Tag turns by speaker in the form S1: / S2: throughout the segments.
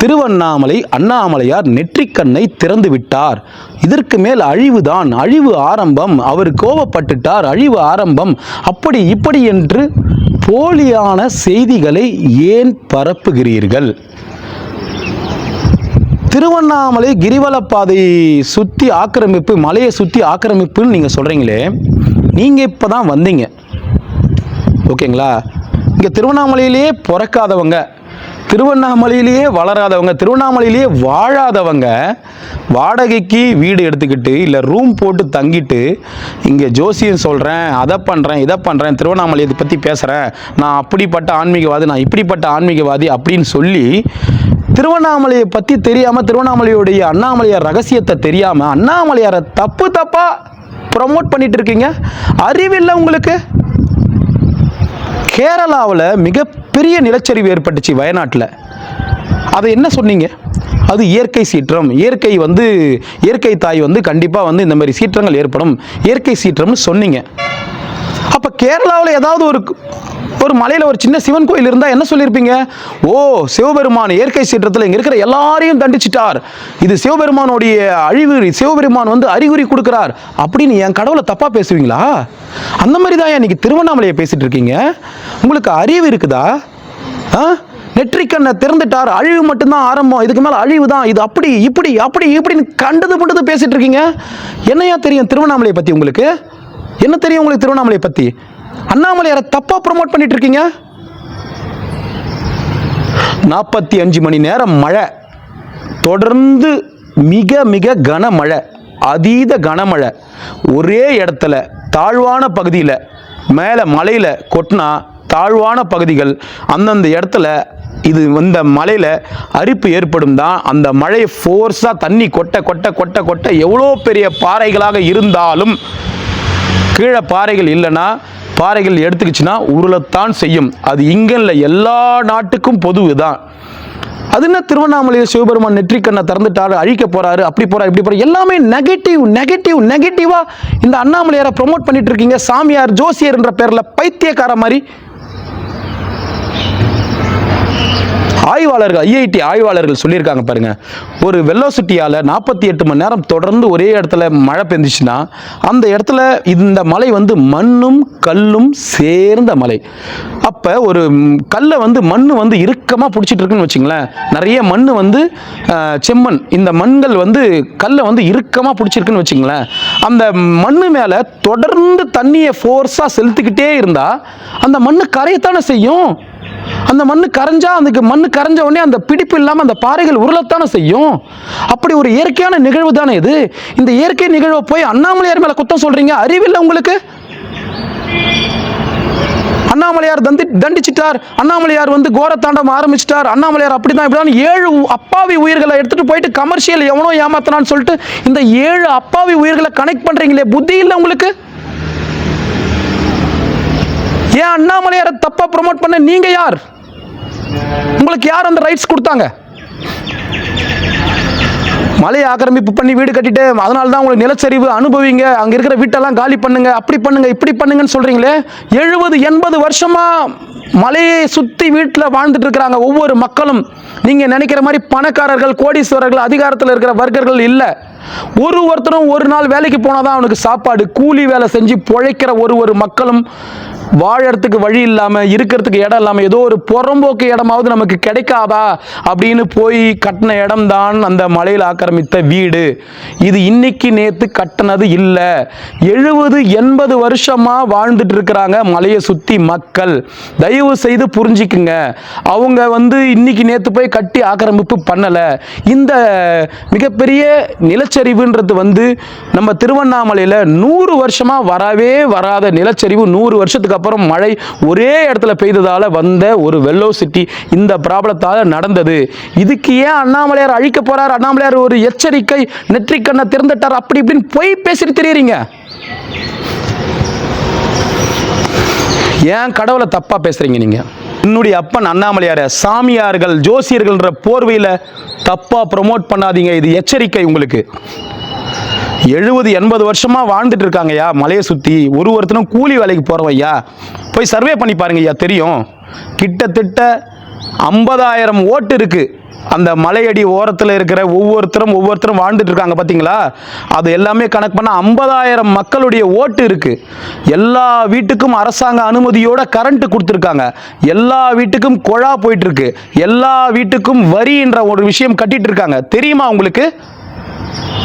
S1: திருவண்ணாமலை அண்ணாமலையார் நெற்றிக்கண்ணை திறந்து விட்டார். இதற்கு மேல் அழிவுதான் அழிவு ஆரம்பம். அவர் கோபப்பட்டுட்டார் அழிவு ஆரம்பம். அப்படி இப்படி என்று போலியான செய்திகளை ஏன் பரப்புகிறீர்கள்? திருவண்ணாமலை கிரிவலப்பாதை சுற்றி ஆக்கிரமிப்பு மலையை சுற்றி ஆக்கிரமிப்புன்னு நீங்கள் சொல்கிறீங்களே நீங்கள் இப்போ தான் வந்தீங்க. ஓகேங்களா? இங்கே திருவண்ணாமலையிலேயே பிறக்காதவங்க திருவண்ணாமலையிலேயே வளராதவங்க திருவண்ணாமலையிலேயே வாழாதவங்க வாடகைக்கு வீடு எடுத்துக்கிட்டு இல்லை ரூம் போட்டு தங்கிட்டு இங்கே ஜோசியம் சொல்கிறேன் அதை பண்ணுறேன் இதை பண்ணுறேன் திருவண்ணாமலையை பற்றி பேசுகிறேன் நான் அப்படிப்பட்ட ஆன்மீகவாதி நான் இப்படிப்பட்ட ஆன்மீகவாதி அப்படின்னு சொல்லி திருவண்ணாமலையை பற்றி தெரியாமல் திருவண்ணாமலையுடைய அண்ணாமலையார் ரகசியத்தை தெரியாமல் அண்ணாமலையாரை தப்பு தப்பாக ப்ரமோட் பண்ணிட்டு இருக்கீங்க? அறிவில்லை உங்களுக்கு? கேரளாவில் மிக பெரிய நிலச்சரிவு ஏற்பட்டுச்சு வயநாட்டில். அதை என்ன சொன்னீங்க? அது இயற்கை சீற்றம். இயற்கை வந்து இயற்கை தாய் வந்து கண்டிப்பாக வந்து இந்த மாதிரி சீற்றங்கள் ஏற்படும். இயற்கை சீற்றம்னு சொன்னீங்க. அப்போ கேரளாவில் ஏதாவது ஒரு ஒரு மலையில் ஒரு சின்ன சிவன் கோயில் இருந்தால் என்ன சொல்லியிருப்பீங்க ஓ சிவபெருமான் இயற்கை சீற்றத்தில் இங்கே இருக்கிற எல்லாரையும் தண்டிச்சிட்டார். இது சிவபெருமானுடைய அழிவு சிவபெருமான் வந்து அறிகுறி கொடுக்குறார் அப்படின்னு என் கடவுளை தப்பாக பேசுவீங்களா? அந்த மாதிரி தான் இன்னைக்கு திருவண்ணாமலையை பேசிகிட்டு இருக்கீங்க. உங்களுக்கு அறிவு இருக்குதா? ஆ? நெற்றிக்கண்ணை திறந்துட்டார். அழிவு மட்டும்தான் ஆரம்பம். இதுக்கு மேலே அழிவு தான் இது அப்படி இப்படி அப்படி இப்படின்னு கண்டது பண்டது பேசிகிட்டு இருக்கீங்க. என்னையா தெரியும் திருவண்ணாமலையை பற்றி உங்களுக்கு? என்ன தெரியும் உங்களுக்கு திருவண்ணாமலையை பற்றி அண்ணாமலையாரை தப்பாக ப்ரொமோட் பண்ணிட்டு இருக்கீங்க நாற்பத்தி அஞ்சு மணி நேரம் மழை. தொடர்ந்து மிக மிக கனமழை அதீத கனமழை ஒரே இடத்துல தாழ்வான பகுதியில் மேலே மலையில் கொட்டினா தாழ்வான பகுதிகள் அந்தந்த இடத்துல இது இந்த மலையில் அரிப்பு ஏற்படும் தான் அந்த மழையை ஃபோர்ஸாக தண்ணி கொட்ட கொட்ட கொட்ட கொட்ட எவ்வளோ பெரிய பாறைகளாக இருந்தாலும் கீழே பாறைகள் இல்லைன்னா பாறைகள் எடுத்துக்கிச்சுன்னா உருளத்தான் செய்யும். அது இங்கே இல்லை எல்லா நாட்டுக்கும் பொதுவு தான். அது என்ன திருவண்ணாமலையில் சிவபெருமான் நெற்றிக்கண்ணை திறந்துட்டாரு அழிக்க போறாரு அப்படி போறாரு இப்படி போறாரு எல்லாமே நெகட்டிவ் நெகட்டிவ் நெகட்டிவா இந்த அண்ணாமலையாரை ப்ரொமோட் பண்ணிட்டு இருக்கீங்க. சாமியார் ஜோசியர் என்ற பேர்ல பைத்தியக்கார மாதிரி ஆய்வாளர்கள் ஐஐடி ஆய்வாளர்கள் சொல்லியிருக்காங்க பாருங்க. ஒரு வெள்ளோசிட்டியால் நாற்பத்தி எட்டு மணி நேரம் தொடர்ந்து ஒரே இடத்துல மழை பெஞ்சிச்சுன்னா அந்த இடத்துல இந்த மலை வந்து மண்ணும் கல்லும் சேர்ந்த மலை. அப்போ ஒரு கல்லை வந்து மண் வந்து இறுக்கமாக பிடிச்சிட்டு இருக்குன்னு வச்சுங்களேன். நிறைய மண் வந்து செம்மண். இந்த மண்கள் வந்து கல்லை வந்து இறுக்கமாக பிடிச்சிருக்குன்னு வச்சுங்களேன். அந்த மண் மேலே தொடர்ந்து தண்ணியை ஃபோர்ஸாக செலுத்திக்கிட்டே இருந்தால் அந்த மண் கரையத்தானே செய்யும்? அந்த மண் கரைஞ்சா அதுக்கு மண் கரைஞ்ச உடனே அந்த பிடிப்பு இல்லாமல் அந்த பாறைகள் உருளத்தானே செய்யும்? அப்படி ஒரு இயற்கையான நிகழ்வு தானே இது. இந்த இயற்கை நிகழ்வை போய் அண்ணாமலையார் மேலே குத்தம் சொல்கிறீங்க அறிவில்லை உங்களுக்கு? அண்ணாமலையார் தந்தி தண்டிச்சிட்டார். அண்ணாமலையார் வந்து கோரத்தாண்டம் ஆரம்பிச்சிட்டார். அண்ணாமலையார் அப்படிதான் இப்படிதான் ஏழு அப்பாவி உயிர்களை எடுத்துட்டு போயிட்டு கமர்ஷியல் எவனோ ஏமாத்தினான்னு சொல்லிட்டு இந்த ஏழு அப்பாவி உயிர்களை கனெக்ட் பண்ணுறீங்களே புத்தி இல்லை உங்களுக்கு? ஏன் அண்ணாமலையாரை தப்பா ப்ரோமோட் பண்ண நீங்க யார்? உங்களுக்கு யார் அந்த ரைட்ஸ் கொடுத்தாங்க? மலையை ஆக்கிரமிப்பு பண்ணி வீடு கட்டிட்டு அதனால தான் உங்களுக்கு நிலச்சரிவு அனுபவிங்க. அங்க இருக்கிற வீட்டெல்லாம் காலி பண்ணுங்க அப்படி பண்ணுங்க இப்படி பண்ணுங்கன்னு சொல்றீங்களே? எழுபது எண்பது வருஷமா மலையை சுற்றி வீட்டில் வாழ்ந்துட்டு இருக்கிறாங்க ஒவ்வொரு மக்களும். நீங்கள் நினைக்கிற மாதிரி பணக்காரர்கள் கோடீஸ்வரர்கள் அதிகாரத்தில் இருக்கிற வர்க்கர்கள் இல்லை. ஒரு ஒருத்தரும் ஒரு நாள் வேலைக்கு போனால் தான் அவனுக்கு சாப்பாடு கூலி வேலை செஞ்சு பிழைக்கிற ஒரு ஒரு மக்களும் வாழறதுக்கு வழி இல்லாமல் இருக்கிறதுக்கு இடம் இல்லாமல் ஏதோ ஒரு புறம்போக்கு இடமாவது நமக்கு கிடைக்காதா அப்படின்னு போய் கட்டின இடம் தான் அந்த மலையில் ஆக்கிரமித்த வீடு. இது இன்னைக்கு நேற்று கட்டினது இல்லை. எழுபது எண்பது வருஷமாக வாழ்ந்துட்டு இருக்கிறாங்க மலையை சுற்றி மக்கள். தயவு செய்து புரிஞ்சுக்குங்க. அவங்க வந்து இன்னைக்கு நேற்று போய் கட்டி ஆக்கிரமிப்பு பண்ணலை. இந்த மிகப்பெரிய நிலச்சரிவுன்றது வந்து நம்ம திருவண்ணாமலையில் நூறு வருஷமாக வரவே வராத நிலச்சரிவு நூறு வருஷத்துக்கு அப்புறம் மழை ஒரே இடத்துல பெய்ததால வந்த ஒரு வெல்லோசிட்டி இந்த ப்ராப்ளத்தால் நடந்தது. இதுக்கு ஏன் அண்ணாமலையார் அழிக்க போறார்? அண்ணாமலையார் ஒரு எச்சரிக்கை நெற்றிக்கண்ணை திறந்துட்டார் அப்படி இப்படின்னு பொய் பேசிட்டு தெரியுறீங்க. ஏன் கடவுளை தப்பா பேசுறீங்க நீங்க? என்னுடைய அப்பன் அண்ணாமலையார சாமியார்கள் ஜோசியர்கள்ன்ற போர்வையில் தப்பா ப்ரோமோட் பண்ணாதீங்க. இது எச்சரிக்கை உங்களுக்கு. எழுபது எண்பது வருஷமா வாழ்ந்துட்டு இருக்காங்கய்யா மலையை சுற்றி ஒரு ஒருத்தனும் கூலி வேலைக்கு போகிறோம் ஐயா போய் சர்வே பண்ணி பாருங்க ஐயா தெரியும். கிட்டத்தட்ட ஐம்பதாயிரம் ஓட்டு இருக்கு. அந்த மலையடி ஓரத்தில் இருக்கிற ஒவ்வொருத்தரும் ஒவ்வொருத்தரும் வாழ்ந்துட்டு இருக்காங்க பார்த்தீங்களா அது எல்லாமே கணக்கு பண்ண ஐம்பதாயிரம் மக்களுடைய ஓட்டு இருக்கு. எல்லா வீட்டுக்கும் அரசாங்க அனுமதியோட கரண்ட் கொடுத்துருக்காங்க. எல்லா வீட்டுக்கும் குழா போயிட்டு இருக்கு எல்லா வீட்டுக்கும் வரின்ற ஒரு விஷயம் கட்டிட்டு இருக்காங்க தெரியுமா உங்களுக்கு?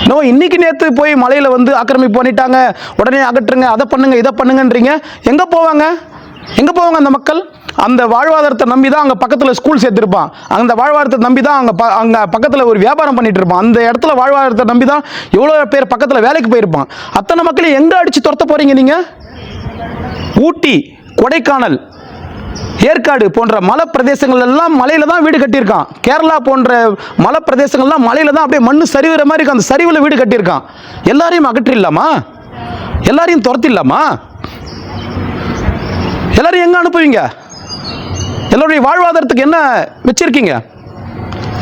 S1: நோ இன்னைக்கு நேற்று போய் மலையில் வந்து ஆக்கிரமிப்பு பண்ணிட்டாங்க. உடனே அகற்றுங்க அதை பண்ணுங்க இதை பண்ணுங்கன்றீங்க. எங்கே போவாங்க? எங்கே போவாங்க அந்த மக்கள்? அந்த வாழ்வாதாரத்தை நம்பி தான் அங்கே பக்கத்தில் ஸ்கூல் சேர்த்துருப்பான். அந்த வாழ்வாதாரத்தை நம்பி தான் அங்கே ப அங்கே பக்கத்தில் ஒரு வியாபாரம் பண்ணிட்டு இருப்பான். அந்த இடத்துல வாழ்வாதாரத்தை நம்பி தான் எவ்வளோ பேர் பக்கத்தில் வேலைக்கு போயிருப்பான். அத்தனை மக்களையும் எங்கே அடித்து துரத்த போகிறீங்க நீங்கள் ஊட்டி கொடைக்கானல் ஏற்காடு போன்ற மலை பிரதேசங்கள் எல்லாம் மலையில தான் வீடு கட்டியிருக்கான். கேரளா போன்ற மலை பிரதேசங்கள்லாம் மலையில தான் அப்படியே மண்ணு சரிவுற மாதிரி இருக்கும் அந்த சரிவில் வீடு கட்டியிருக்கான். எல்லாரையும் அகற்றிடலாமா? எல்லாரையும் துரத்திடலாமா? எல்லாரையும் எங்கே அனுப்புவீங்க? எல்லோருடைய வாழ்வாதாரத்துக்கு என்ன வச்சிருக்கீங்க?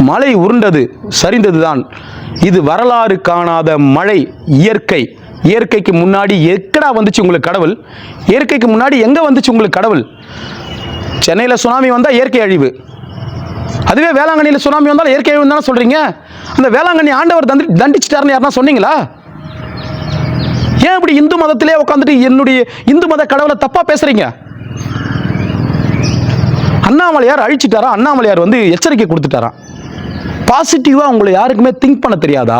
S1: மழை உருண்டது சரிந்தது தான் இது வரலாறு காணாத மழை இயற்கை. இயற்கைக்கு முன்னாடி எக்கடா வந்துச்சு உங்களுக்கு கடவுள்? இயற்கைக்கு முன்னாடி எங்கே வந்துச்சு உங்களுக்கு கடவுள்? சென்னையில் சுனாமி வந்தால் இயற்கை அழிவு. அதுவே வேளாங்கண்ணியில் சுனாமி வந்தாலும் இயற்கை அழிவு தானே சொல்கிறீங்க அந்த வேளாங்கண்ணி ஆண்டவர் தந்தி தண்டிச்சிட்டாருன்னு யாருன்னா சொன்னீங்களா? ஏன் இப்படி இந்து மதத்திலே உட்காந்துட்டு என்னுடைய இந்து மத கடவுளை தப்பாக பேசுகிறீங்க அண்ணாமலையார் அழிச்சிட்டாரா? அண்ணாமலையார் வந்து எச்சரிக்கை கொடுத்துட்டாரான் பாசிட்டிவாக உங்களை யாருக்குமே திங்க் பண்ண தெரியாதா?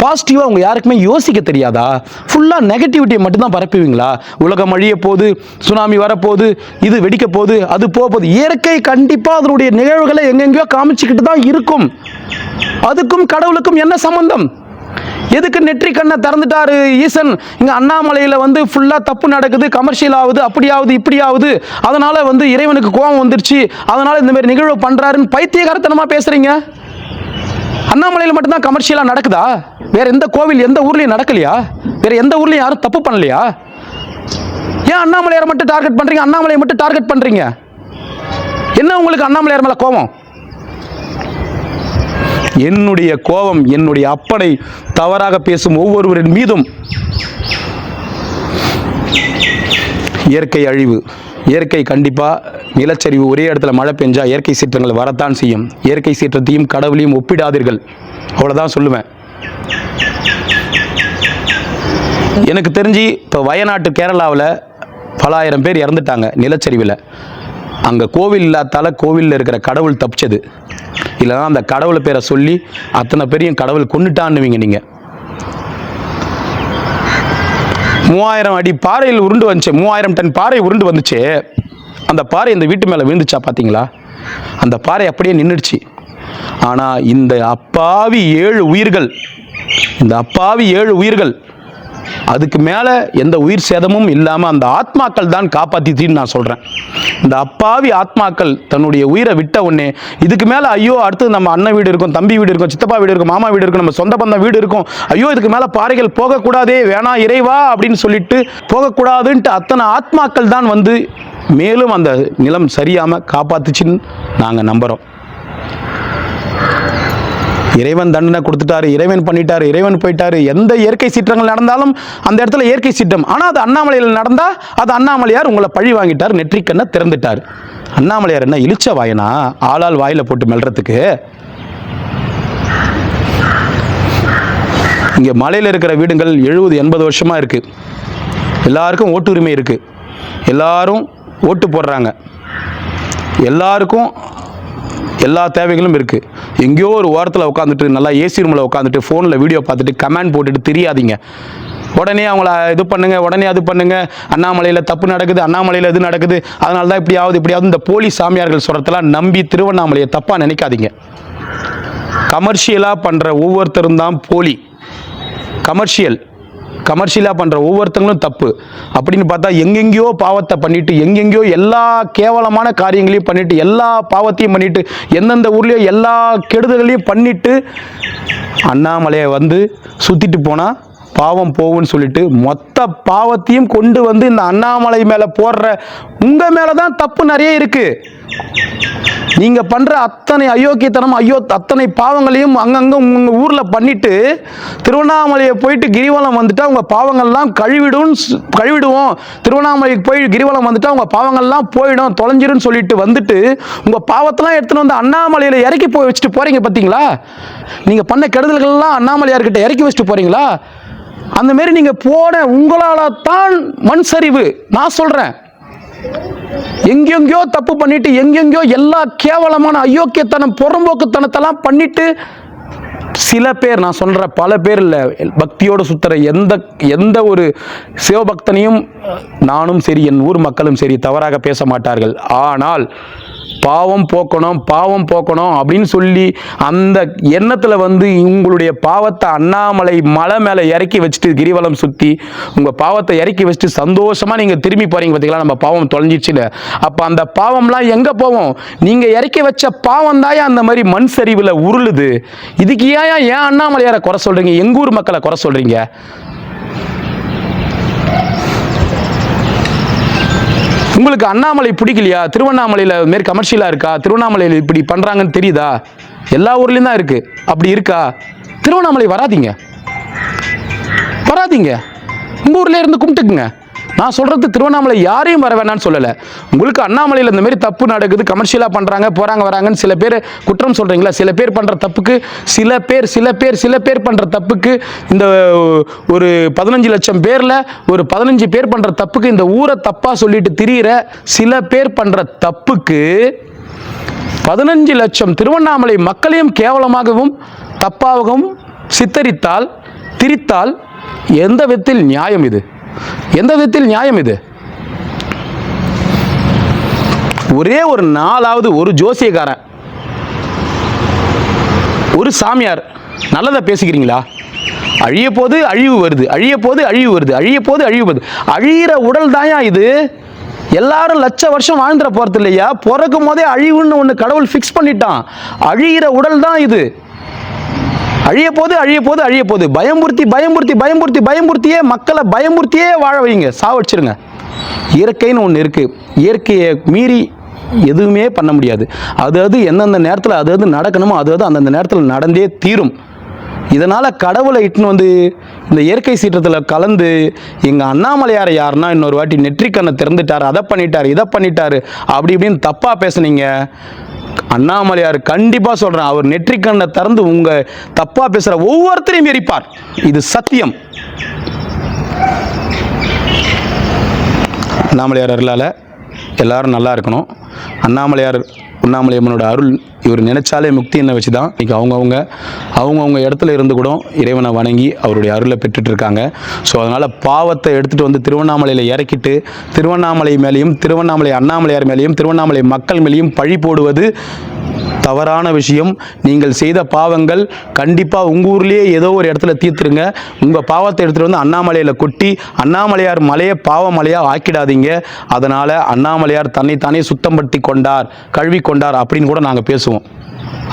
S1: பாசிட்டிவாக உங்கள் யாருக்குமே யோசிக்க தெரியாதா? ஃபுல்லாக நெகட்டிவிட்டியை மட்டும்தான் பரப்புவீங்களா? உலகம் அழிய போது சுனாமி வரப்போகுது இது வெடிக்க போகுது அது போக போகுது. இயற்கை கண்டிப்பாக அதனுடைய நிகழ்வுகளை எங்கெங்கேயோ காமிச்சிக்கிட்டு தான் இருக்கும். அதுக்கும் கடவுளுக்கும் என்ன சம்பந்தம்? எதுக்கு நெற்றி கண்ணை திறந்துட்டாரு ஈசன்? இங்கே அண்ணாமலையில் வந்து ஃபுல்லாக தப்பு நடக்குது கமர்ஷியல் ஆகுது அப்படி ஆகுது இப்படி ஆகுது அதனால் வந்து இறைவனுக்கு கோபம் வந்துருச்சு. அதனால் இந்தமாரி நிகழ்வு பண்ணுறாருன்னு பைத்தியகாரத்தனமாக பேசுகிறீங்க அண்ணாமலையில் மட்டும்தான் கமர்ஷியலாக நடக்குதா? வேற எந்த கோவில் எந்த ஊர்லயும் நடக்கலையா? வேற எந்த ஊர்லயும் யாரும் தப்பு பண்ணலையா? ஏன் அண்ணாமலையாரை மட்டும் டார்கெட் பண்றீங்க? அண்ணாமலையை மட்டும் டார்கெட் பண்றீங்க? என்ன உங்களுக்கு அண்ணாமலையார் மேல கோபம்? என்னுடைய கோபம் என்னுடைய அப்பனை தவறாக பேசும் ஒவ்வொருவரின் மீதும் இயற்கை அழிவு. இயற்கை கண்டிப்பாக நிலச்சரிவு ஒரே இடத்துல மழை பெஞ்சா இயற்கை சீற்றங்கள் வரத்தான் செய்யும். இயற்கை சீற்றத்தையும் கடவுளையும் ஒப்பிடாதீர்கள். அவ்வளோதான் சொல்லுவேன். எனக்கு தெரிஞ்சு இப்போ வயநாட்டு கேரளாவில் பல ஆயிரம் பேர் இறந்துட்டாங்க நிலச்சரிவில். அங்கே கோவில் இல்லாதால கோவிலில் இருக்கிற கடவுள் தப்பிச்சது. இல்லைன்னா அந்த கடவுள் பேரை சொல்லி அத்தனை பேரையும் கடவுள் கொண்டுட்டான்னுவீங்க நீங்கள் மூவாயிரம் அடி பாறையில் உருண்டு வந்துச்சு. மூவாயிரம் டன் பாறை உருண்டு வந்துச்சு. அந்த பாறை இந்த வீட்டு மேலே விழுந்துச்சா பார்த்தீங்களா அந்த பாறை அப்படியே நின்றுடுச்சு ஆனால் இந்த அப்பாவி ஏழு உயிர்கள் இந்த அப்பாவி ஏழு உயிர்கள் அதுக்கு மேலே எந்த உயிர் சேதமும் இல்லாமல் அந்த ஆத்மாக்கள் தான் காப்பாத்திச்சின்னு நான் சொல்கிறேன் இந்த அப்பாவி ஆத்மாக்கள் தன்னுடைய உயிரை விட்ட உடனே இதுக்கு மேலே ஐயோ அடுத்து நம்ம அண்ணன் வீடு இருக்கும் தம்பி வீடு இருக்கும் சித்தப்பா வீடு இருக்கும் மாமா வீடு இருக்கும் நம்ம சொந்த பந்தம் வீடு இருக்கும் ஐயோ இதுக்கு மேலே பாறைகள் போகக்கூடாதே வேணாம் இறைவா அப்படின்னு சொல்லிட்டு போகக்கூடாதுன்ட்டு அத்தனை ஆத்மாக்கள் தான் வந்து மேலும் அந்த நிலம் சரியாமல் காப்பாத்துச்சுன்னு நாங்கள் நம்புகிறோம் இறைவன் தண்டனை கொடுத்துட்டாரு இறைவன் பண்ணிட்டாரு இறைவன் போயிட்டாரு. எந்த இயற்கை சீற்றங்கள் நடந்தாலும் அந்த இடத்துல இயற்கை சீற்றம். ஆனால் அது அண்ணாமலையில் நடந்தா அது அண்ணாமலையார் உங்களை பழி வாங்கிட்டார் நெற்றிக்கண்ணை திறந்துட்டார். அண்ணாமலையார் என்ன இழிச்ச வாயனா? ஆளால் வாயில போட்டு மெல்றதுக்கு. இங்கே மலையில் இருக்கிற வீடுகள் எழுபது எண்பது வருஷமாக இருக்குது எல்லாருக்கும் ஓட்டுரிமை இருக்குது எல்லாரும் ஓட்டு போடுறாங்க. எல்லாருக்கும் எல்லா தேவைகளும் இருக்குது எங்கேயோ ஒரு ஓரத்தில் உட்காந்துட்டு நல்லா ஏசி ரூமில் உட்காந்துட்டு ஃபோனில் வீடியோ பார்த்துட்டு கமெண்ட் போட்டுட்டு தெரியாதீங்க. உடனே அவங்கள இது பண்ணுங்க உடனே அது பண்ணுங்க. அண்ணாமலையில் தப்பு நடக்குது அண்ணாமலையில் இது நடக்குது. அதனால தான் இப்படி ஆகுது இந்த போலி சாமியார்கள் சொல்கிறதெல்லாம் நம்பி திருவண்ணாமலையை தப்பாக நினைக்காதீங்க. கமர்ஷியலாக பண்ணுற ஒவ்வொருத்தரும் தான் போலி. கமர்ஷியல் கமர்ஷியலாக பண்ணுற ஒவ்வொருத்தங்களும் தப்பு. அப்படின்னு பார்த்தா எங்கெங்கேயோ பாவத்தை பண்ணிட்டு எங்கெங்கேயோ எல்லா கேவலமான காரியங்களையும் பண்ணிட்டு எல்லா பாவத்தையும் பண்ணிட்டு எந்தெந்த ஊர்லேயோ எல்லா கெடுதல்களையும் பண்ணிட்டு அண்ணாமலையை வந்து சுற்றிட்டு போனால் பாவம் போகும்னு சொல்லிட்டு மொத்த பாவத்தையும் கொண்டு வந்து இந்த அண்ணாமலை மேலே போடுற உங்கள் மேலே தான் தப்பு நிறைய இருக்குது நீங்கள் பண்ணுற அத்தனை அயோக்கியத்தனம் ஐயோ அத்தனை பாவங்களையும் அங்கங்கே உங்கள் ஊரில் பண்ணிட்டு திருவண்ணாமலையை போயிட்டு கிரிவலம் வந்துட்டா உங்கள் பாவங்கள்லாம் கழுவிடும் கழுவிடுவோம். திருவண்ணாமலைக்கு போய் கிரிவலம் வந்துட்டா உங்கள் பாவங்கள்லாம் போயிடும் தொலைஞ்சிரும் சொல்லிட்டு வந்துட்டு உங்கள் பாவத்தெல்லாம் எடுத்துன்னு வந்து அண்ணாமலையில் இறக்கி போய் வச்சுட்டு போகிறீங்க பார்த்தீங்களா நீங்கள் பண்ண கெடுதல்கள்லாம் அண்ணாமலையார்கிட்ட இறக்கி வச்சுட்டு போகிறீங்களா அந்த மாரி நீங்கள் போன உங்களால் தான் மண் சரிவு. நான் சொல்கிறேன் எங்கெங்கயோ தப்பு பண்ணிட்டு எங்கெங்கயோ எல்லா கேவலமான அயோக்கியத்தனம் புறம்போக்குத்தனத்தெல்லாம் பண்ணிட்டு சில பேர் நான் சொல்கிற பல பேர் இல்லை பக்தியோடு சுற்றுற எந்த எந்த ஒரு சிவபக்தனையும் நானும் சரி என் ஊர் மக்களும் சரி தவறாக பேச மாட்டார்கள். ஆனால் பாவம் போக்கணும் பாவம் போக்கணும் அப்படின்னு சொல்லி அந்த எண்ணத்தில் வந்து உங்களுடைய பாவத்தை அண்ணாமலை மலை மேலே இறக்கி வச்சுட்டு கிரிவலம் சுற்றி உங்கள் பாவத்தை இறக்கி வச்சுட்டு சந்தோஷமாக நீங்கள் திரும்பி போகிறீங்க பார்த்தீங்களா நம்ம பாவம் தொலைஞ்சிச்சுல அப்போ அந்த பாவம்லாம் எங்கே போவோம்? நீங்கள் இறக்கி வச்ச பாவம் தாயே அந்த மாதிரி மண் சரிவில் உருளுது? இதுக்கு ஏன் ஏன் அண்ணாமலையாரை குறை சொல்கிறீங்க எங்கள் ஊர் மக்களை குறை சொல்கிறீங்க உங்களுக்கு அண்ணாமலை பிடிக்கலையா? திருவண்ணாமலையில் மாரி கமர்ஷியலாக இருக்கா? திருவண்ணாமலையில் இப்படி பண்ணுறாங்கன்னு தெரியுதா? எல்லா ஊர்லேயும் தான் இருக்குது அப்படி இருக்கா? திருவண்ணாமலை வராதீங்க. வராதீங்க. உங்கள் ஊர்ல இருந்து கும்பிட்டுக்குங்க. நான் சொல்கிறது திருவண்ணாமலை யாரையும் வர வேணாம்னு சொல்லலை. உங்களுக்கு அண்ணாமலையில் இந்த மாதிரி தப்பு நடக்குது கமர்ஷியலாக பண்ணுறாங்க போகிறாங்க வராங்கன்னு சில பேர் குற்றம் சொல்கிறீங்களா சில பேர் பண்ணுற தப்புக்கு சில பேர் சில பேர் சில பேர் பண்ணுற தப்புக்கு இந்த ஒரு பதினஞ்சு லட்சம் பேரில் ஒரு பதினஞ்சு பேர் பண்ணுற தப்புக்கு இந்த ஊரை தப்பாக சொல்லிட்டு திரியிற சில பேர் பண்ணுற தப்புக்கு பதினஞ்சு லட்சம் திருவண்ணாமலை மக்களையும் கேவலமாகவும் தப்பாகவும் சித்தரித்தால் திரித்தால் எந்த விதத்தில் நியாயம் இது? எந்த விதத்தில் நியாயம் இது? ஒரே ஒரு நாளாவது ஒரு ஜோசியக்காரன் ஒரு சாமியார் நல்லதை பேசிக்கிறீங்களா? அழிய போது அழிவு வருது அழிய போது அழிவு வருது அழிய போது அழிவு வருது. அழியிற உடல் தாயா இது. எல்லாரும் லட்ச வருஷம் வாழ்ந்துட போறது இல்லையா பிறக்கும் போதே அழிவுன்னு ஒன்று கடவுள் ஃபிக்ஸ் பண்ணிட்டான். அழியிற உடல் தான் இது. அழிய போது அழிய போது அழிய போது பயமுறுத்தி பயமுறுத்தி பயமுறுத்தி பயமுறுத்தியே மக்களை பயமுறுத்தியே வாழ வைங்க. சாவடிச்சிருங்க. இயற்கைன்னு ஒன்று இருக்குது இயற்கையை மீறி எதுவுமே பண்ண முடியாது. அது அது எந்தெந்த நேரத்தில் அது அது நடக்கணுமோ அது அது அந்தந்த நேரத்தில் நடந்தே தீரும். இதனால் கடவுளை இட்டுன்னு வந்து இந்த இயற்கை சீற்றத்தில் கலந்து எங்கள் அண்ணாமலையார் யாருன்னா இன்னொரு வாட்டி நெற்றிக்கண்ணை திறந்துட்டார். அதை பண்ணிட்டார் இதை பண்ணிட்டார். அப்படி இப்படின்னு தப்பாக பேசுனீங்க. அண்ணாமலையார் கண்டிப்பாக சொல்கிறேன் அவர் நெற்றிக்கண்ணை திறந்து உங்கள் தப்பாக பேசுகிற ஒவ்வொருத்தரையும் எரிப்பார். இது சத்தியம். அண்ணாமலையார் அருளால் எல்லாரும் நல்லா இருக்கணும். அண்ணாமலையார் உண்ணாமலையம்மனோட அருள் இவர் நினைச்சாலே முக்தி என்ன வச்சு தான் இன்றைக்கி அவங்கவுங்க அவங்கவுங்க இடத்துல இருந்து கூட இறைவனை வணங்கி அவருடைய அருளை பெற்றுட்டு இருக்காங்க ஸோ அதனால் பாவத்தை எடுத்துகிட்டு வந்து திருவண்ணாமலையில் இறக்கிட்டு திருவண்ணாமலை மேலேயும் திருவண்ணாமலை அண்ணாமலையார் மேலேயும் திருவண்ணாமலை மக்கள் மேலேயும் பழி போடுவது தவறான விஷயம். நீங்கள் செய்த பாவங்கள் கண்டிப்பாக உங்கள் ஊர்லேயே ஏதோ ஒரு இடத்துல தீர்த்துருங்க. உங்கள் பாவத்தை எடுத்துகிட்டு வந்து அண்ணாமலையில் கொட்டி அண்ணாமலையார் மலையை பாவ மலையாக ஆக்கிடாதீங்க. அதனால் அண்ணாமலையார் தன்னைத்தானே சுத்தப்படுத்தி கொண்டார் கழுவி கொண்டார் அப்படின்னு கூட நாங்கள் பேசுவோம்.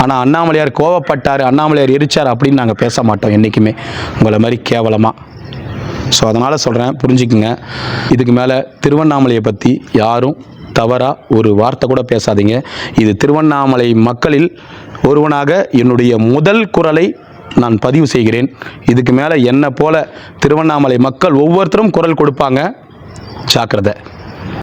S1: ஆனால் அண்ணாமலையார் கோவப்பட்டார் அண்ணாமலையார் எரிச்சார் அப்படின்னு நாங்கள் பேச மாட்டோம் என்றைக்குமே உங்களை மாதிரி கேவலமாக ஸோ அதனால் சொல்கிறேன் புரிஞ்சுக்குங்க. இதுக்கு மேலே திருவண்ணாமலையை பற்றி யாரும் தவறாக ஒரு வார்த்தை கூட பேசாதீங்க. இது திருவண்ணாமலை மக்களில் ஒருவனாக என்னுடைய முதல் குரலை நான் பதிவு செய்கிறேன். இதுக்கு மேலே என்னை போல திருவண்ணாமலை மக்கள் ஒவ்வொருத்தரும் குரல் கொடுப்பாங்க. ஜாக்கிரதை.